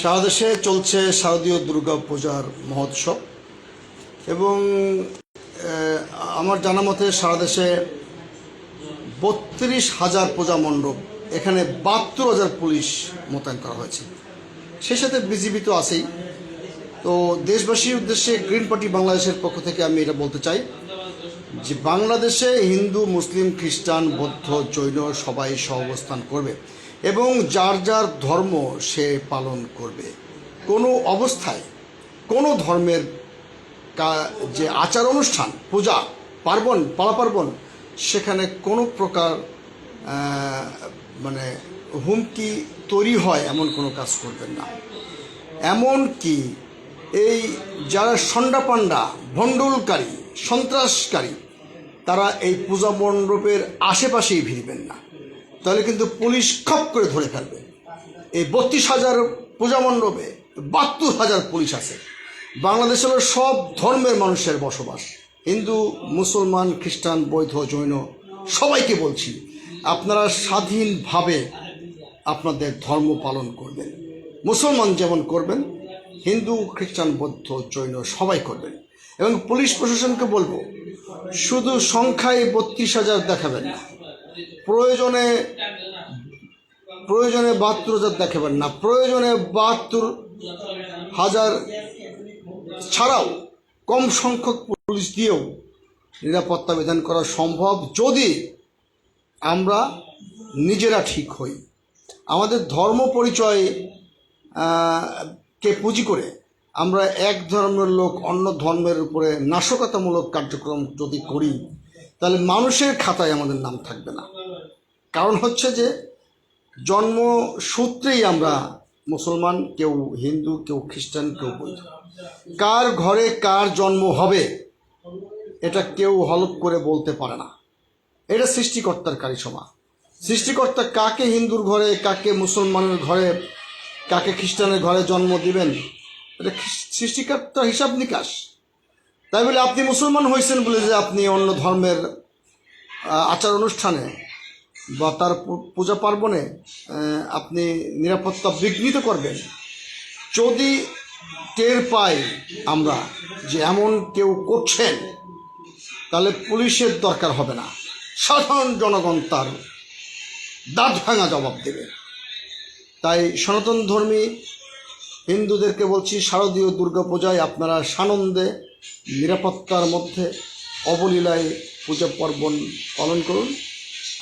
সারা দেশে চলছে শারদীয় দুর্গা পূজার মহোৎসব এবং আমার জানা মতে সারা দেশে বত্রিশ হাজার পূজা মণ্ডপ, এখানে বাহাত্তর হাজার পুলিশ মোতায়েন করা হয়েছে। সেই সাথে বিজিবি তো আছেই। তো দেশবাসীর উদ্দেশ্যে গ্রিন পার্টি বাংলাদেশের পক্ষ থেকে আমি এটা বলতে চাই। যে বাংলাদেশে হিন্দু, মুসলিম, খ্রিস্টান, বৌদ্ধ, জৈন সবাই সহাবস্থান করবে এবং যার যার ধর্ম সে পালন করবে। কোনো অবস্থায় কোনো ধর্মের যে আচার অনুষ্ঠান, পূজা, পার্বণ পালা পার্বণ সেখানে কোনো প্রকার মানে হুমকি তৈরি হয় এমন কোনো কাজ করবেন না। এমন কি এই যারা সন্ডা পান্ডা ভণ্ডুলকারী, সন্ত্রাসকারী তারা এই পূজা মণ্ডপের আশেপাশেই ভিড়বেন না। তাহলে কিন্তু পুলিশ খপ করে ধরে ফেলবে। এই বত্রিশ হাজার পূজা মণ্ডপে বাহাত্তর হাজার পুলিশ আছে। বাংলাদেশের সব ধর্মের মানুষের বসবাস। হিন্দু, মুসলমান, খ্রিস্টান, বৌদ্ধ, জৈন, সবাইকে বলছি, আপনারা স্বাধীনভাবে আপনাদের ধর্ম পালন করবেন। মুসলমান যেমন করবেন, হিন্দু, খ্রিস্টান, বৌদ্ধ, জৈন সবাই করবেন। এবং পুলিশ প্রশাসনকে বলব শুধু সংখ্যায় বত্রিশ হাজার দেখাবেন। না প্রয়োজনে প্রয়োজনে বাহাত্তর হাজার দেখাবেন না। প্রয়োজনে বাহাত্তর হাজার ছাড়াও কম সংখ্যক পুলিশ দিয়েও নিরাপত্তা বিধান করা সম্ভব যদি আমরা নিজেরা ঠিক হই। আমাদের ধর্ম পরিচয় কে পুঁজি করে আমরা এক ধর্মের লোক অন্য ধর্মের উপরে নাশকতামূলক কার্যক্রম যদি করি, তাহলে মানুষের খাতায় আমাদের নাম থাকবে না। কারণ হচ্ছে যে জন্মসূত্রেই আমরা মুসলমান, কেউ হিন্দু, কেউ খ্রিস্টান, কেউ বৌদ্ধ। কার ঘরে কার জন্ম হবে, এটা কেউ হলপ করে বলতে পারে না। এটা সৃষ্টিকর্তার কারিশমা সৃষ্টিকর্তা কাকে হিন্দুর ঘরে, কাকে মুসলমানের ঘরে, কাকে খ্রিস্টানের ঘরে জন্ম দিবেন এটা সৃষ্টিকর্তার হিসাব নিকাশ? তাই বলে আপনি মুসলমান হয়েছেন বলে যে আপনি অন্য ধর্মের আচার অনুষ্ঠানে বা তার পূজা পার্বণে আপনি নিরাপত্তা বিঘ্নিত করবেন। যদি টের পাই আমরা যে এমন কেউ করছেন, তাহলে পুলিশের দরকার হবে না। সাধারণ জনগণ তার দাঁত ভাঙা জবাব দেবে। তাই সনাতন ধর্মী হিন্দুদেরকে বলছি, শারদীয় দুর্গাপূজায় আপনারা সানন্দে, নিরাপত্তার মধ্যে অবলীলায় পূজা পার্বণ পালন করুন।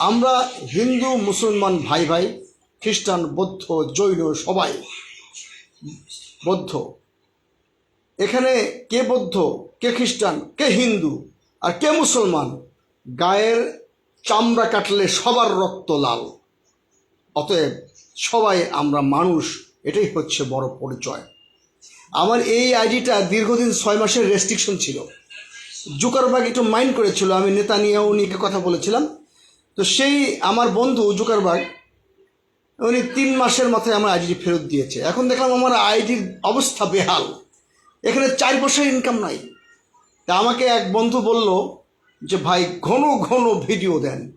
আমরা হিন্দু, মুসলমান ভাই ভাই, খ্রিস্টান, বৌদ্ধ, জৈন সবাই বৌদ্ধ। এখানে কে বৌদ্ধ, কে খ্রিস্টান, কে হিন্দু আর কে মুসলমান, গায়ের চামড়া কাটলে সবার রক্ত লাল। অতএব সবাই আমরা মানুষ এটাই হচ্ছে বড় পরিচয়। আমার এই আইডিটা দীর্ঘদিন ছয় মাসের রেস্ট্রিকশন ছিল। জুকারবাগ একটু মাইন্ড করেছিল, আমি নেতা নিয়ে উনিকে কথা বলেছিলাম। তো সেই আমার বন্ধু জুকারবাগ, উনি তিন মাসের মাথায় আমার আইডি ফেরত দিয়েছে। এখন দেখলাম আমার আইডির অবস্থা বেহাল। এখানে চার পয়সার ইনকাম নাই। তা আমাকে এক বন্ধু বলল যে, ভাই, ঘন ঘন ভিডিও দেন।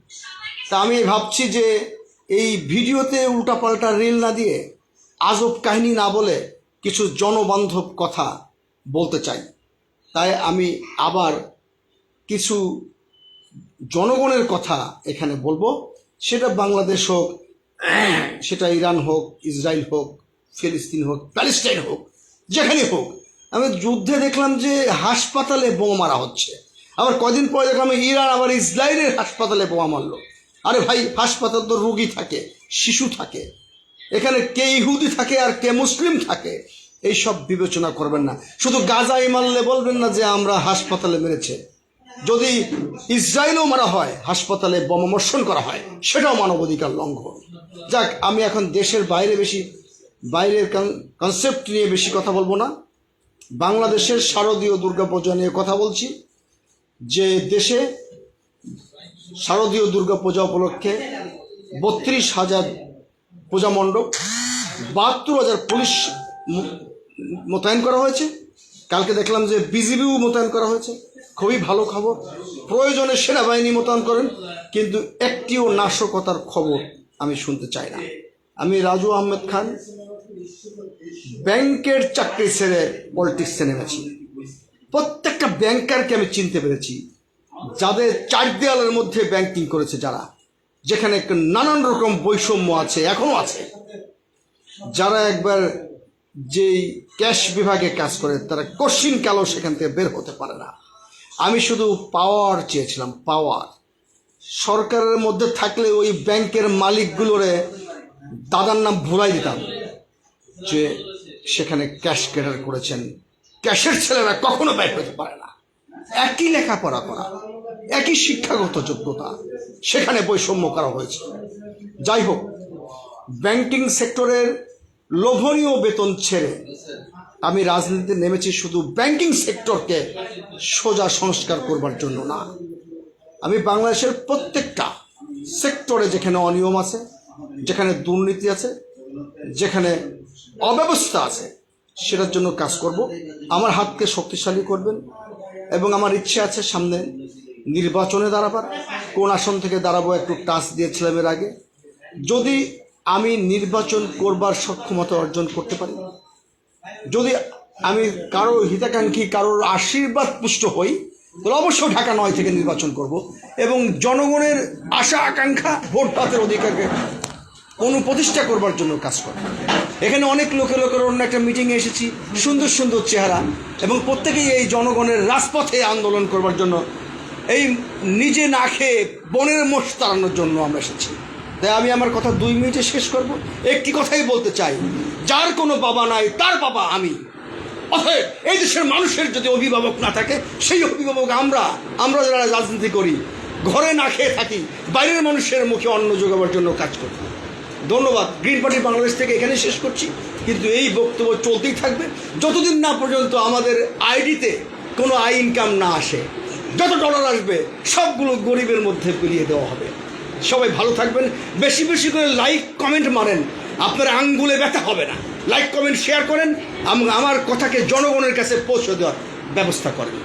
তা আমি ভাবছি যে, এই ভিডিওতে উল্টাপাল্টা রিল না দিয়ে আজব কাহিনী না বলে কিছু জনবান্ধব কথা বলতে চাই। তাই আমি আবার কিছু জনগণের কথা এখানে বলব। সেটা বাংলাদেশ হোক, সেটা ইরান হোক ইসরায়েল হোক, ফিলিস্তিন হোক, প্যালেস্টাইন হোক, যেখানে হোক। আমি যুদ্ধে দেখলাম যে হাসপাতালে বোমা মারা হচ্ছে। আবার কদিন পরে দেখলাম ইরান আবার ইসরায়েলের হাসপাতালে বোমা মারলো। আরে ভাই, হাসপাতাল তো রুগী থাকে, শিশু থাকে। এখানে কে ইহুদি থাকে আর কে মুসলিম থাকে এইসব বিবেচনা করবেন না। শুধু গাজাই মারলে বলবেন না যে আমরা হাসপাতালে মেরেছে। যদি ইসরায়েলও মারা হয়, হাসপাতালে বোমাবর্ষণ করা হয়, সেটাও মানবাধিকার লঙ্ঘন। যাক, আমি এখন দেশের বাইরে বেশি, বাইরের কনসেপ্ট নিয়ে বেশি কথা বলব না। বাংলাদেশের শারদীয় দুর্গাপূজা নিয়ে কথা বলছি। যে দেশে শারদীয় দুর্গাপূজা উপলক্ষে বত্রিশ হাজার পূজা মণ্ডপ। বাহাত্তর হাজার পুলিশ মোতায়েন করা হয়েছে। কালকে দেখলাম যে বিজিবিও মোতায়েন করা হয়েছে। খুবই ভালো খবর। প্রয়োজনে সেনাবাহিনী মোতায়েন করেন, কিন্তু একটিও নাশকতার খবর আমি শুনতে চাই না। আমি রাজু আহমেদ খান, ব্যাংকের চাকরি ছেড়ে পলিটিক্সে নেমেছি। প্রত্যেকটা ব্যাংকারকে আমি চিনতে পেরেছি। যাদের চার দেওয়ালের মধ্যে ব্যাংকিং করেছে যারা। যেখানে নানান রকম বৈষম্য আছে, এখনও আছে। যারা একবার যেই ক্যাশ বিভাগে কাজ করে, তারা কশিন কালো সেখান থেকে বের হতে পারে না। আমি শুধু পাওয়ার চেয়েছিলাম পাওয়ার সরকারের মধ্যে থাকলে ওই ব্যাংকের মালিকগুলোরে দাদার নাম ভুলাই দিতাম যে সেখানে ক্যাশ ক্যাডার করেছেন। ক্যাশের ছেলেরা কখনো বের হতে পারে না। একই লেখাপড়া করা। একই শিক্ষাগত যোগ্যতা। সেখানে বৈষম্য করা হয়েছে। যাই হোক ব্যাংকিং সেক্টরের লোভনীয় বেতন ছেড়ে আমি রাজনীতিতে নেমেছি শুধু ব্যাংকিং সেক্টরকে সোজা সংস্কার করবার জন্য না। আমি বাংলাদেশের প্রত্যেকটা সেক্টরে যেখানে অনিয়ম আছে, যেখানে দুর্নীতি আছে, যেখানে অব্যবস্থা আছে, সেটার জন্য কাজ করব। আমার হাতকে শক্তিশালী করবেন এবং আমার ইচ্ছে আছে সামনে নির্বাচনে দাঁড়াবার, কোন আসন থেকে দাঁড়াবো একটু টাচ দিয়েছিলাম এর আগে। যদি আমি নির্বাচন করবার সক্ষমতা অর্জন করতে পারি, যদি আমি কারোর হিতাকাঙ্ক্ষী কারোর আশীর্বাদ পুষ্ট হই, তাহলে অবশ্যই ঢাকা নয় থেকে নির্বাচন করব এবং জনগণের আশা, আকাঙ্ক্ষা, ভোট হাতের অধিকারকে অনুপ্রতিষ্ঠা করবার জন্য কাজ করে এখানে অনেক লোকে লোকের অন্য একটা মিটিংয়ে এসেছি, সুন্দর সুন্দর চেহারা এবং প্রত্যেকেই এই জনগণের রাজপথে আন্দোলন করবার জন্য এই নিজে না খেয়ে বনের মোষ তাড়ানোর জন্য আমরা এসেছি। তাই আমি আমার কথা দুই মিনিটে শেষ করব। একটি কথাই বলতে চাই। যার কোনো বাবা নাই, তার বাবা আমি। অতএব এই দেশের মানুষের যদি অভিভাবক না থাকে, সেই অভিভাবক আমরা। আমরা যারা রাজনীতি করি, ঘরে না খেয়ে থাকি, বাইরের মানুষের মুখে অন্ন যোগাবার জন্য কাজ করি। ধন্যবাদ। গ্রিন পার্টি বাংলাদেশ থেকে এখানে শেষ করছি। কিন্তু এই বক্তব্য চলতেই থাকবে। যতদিন না পর্যন্ত আমাদের আইডিতে কোনো আই ইনকাম না আসে যত ডলার আসবে, সবগুলো গরিবের মধ্যে পেরিয়ে দেওয়া হবে। সবাই ভালো থাকবেন। বেশি বেশি করে লাইক কমেন্ট মারেন। আপনার আঙ্গুলে ব্যথা হবে না। লাইক কমেন্ট শেয়ার করেন। আমার কথাকে জনগণের কাছে পৌঁছে দেওয়ার ব্যবস্থা করেন।